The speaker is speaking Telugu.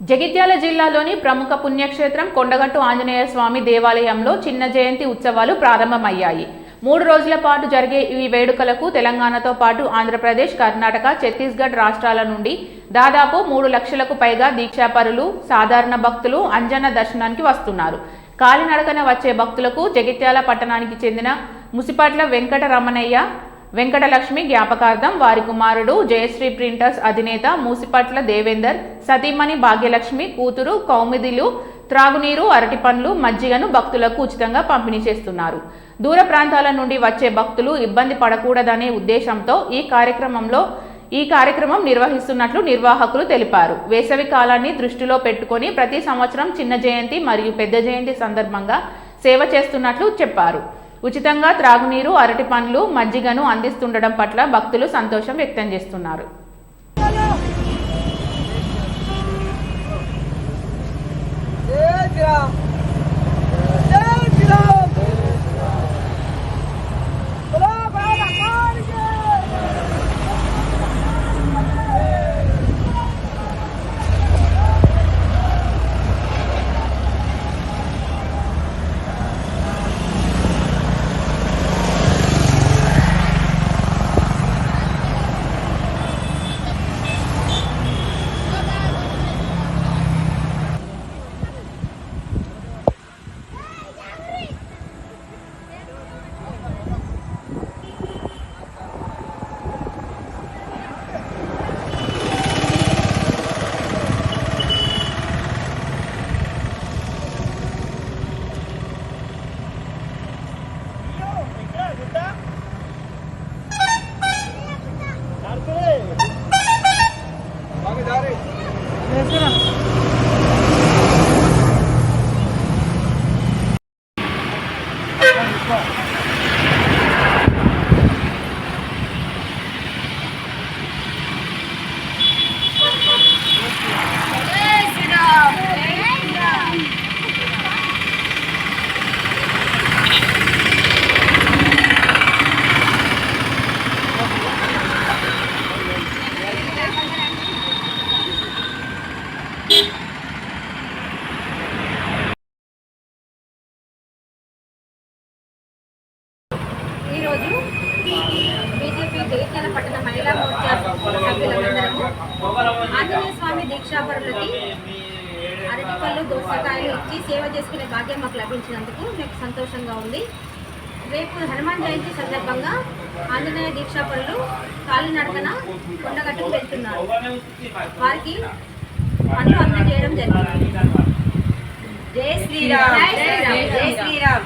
జగిత్యాల జిల్లాలోని ప్రముఖ పుణ్యక్షేత్రం కొండగట్టు ఆంజనేయ స్వామి దేవాలయంలో చిన్న జయంతి ఉత్సవాలు ప్రారంభమయ్యాయి. మూడు రోజుల పాటు జరిగే ఈ వేడుకలకు తెలంగాణతో పాటు ఆంధ్రప్రదేశ్ కర్ణాటక ఛత్తీస్గఢ్ రాష్ట్రాల నుండి దాదాపు మూడు లక్షలకు పైగా దీక్షాపరులు సాధారణ భక్తులు అంజన దర్శనానికి వస్తున్నారు. కాలినడకన వచ్చే భక్తులకు జగిత్యాల పట్టణానికి చెందిన ముసిపట్ల వెంకట రమణయ్య వెంకటలక్ష్మి జ్ఞాపకార్థం వారి కుమారుడు జయశ్రీ ప్రింటర్స్ అధినేత మూసిపట్ల దేవేందర్ సతీమణి భాగ్యలక్ష్మి కూతురు కౌమిదిలు త్రాగునీరు అరటి పండ్లు మజ్జిగను భక్తులకు ఉచితంగా పంపిణీ చేస్తున్నారు. దూర ప్రాంతాల నుండి వచ్చే భక్తులు ఇబ్బంది పడకూడదనే ఉద్దేశంతో ఈ కార్యక్రమంలో ఈ కార్యక్రమం నిర్వహిస్తున్నట్లు నిర్వాహకులు తెలిపారు. వేసవి కాలాన్ని దృష్టిలో పెట్టుకొని ప్రతి సంవత్సరం చిన్న జయంతి మరియు పెద్ద జయంతి సందర్భంగా సేవ చేస్తున్నట్లు చెప్పారు. ఉచితంగా త్రాగునీరు అరటి పండ్లు మజ్జిగను అందిస్తుండడం పట్ల భక్తులు సంతోషం వ్యక్తం చేస్తున్నారు. आगे जा रहे ఈరోజు బీజేపీ జగిత్యాల పట్టణ మహిళా మోర్చా సభ్యులందరము ఆంజనేయ స్వామి దీక్షాపరులకి అరటిపళ్ళు దోసకాయలు ఇచ్చి సేవ చేసుకునే భాగ్యం మాకు లభించినందుకు నాకు సంతోషంగా ఉంది. రేపు హనుమాన్ జయంతి సందర్భంగా ఆంజనేయ దీక్షాపరులు కాలినడకన కొండగట్టుకు వెళ్తున్నారు. వారికి పనులు అందజేయడం జరిగింది. జై శ్రీరామ్. జై శ్రీరామ్. జై శ్రీరామ్.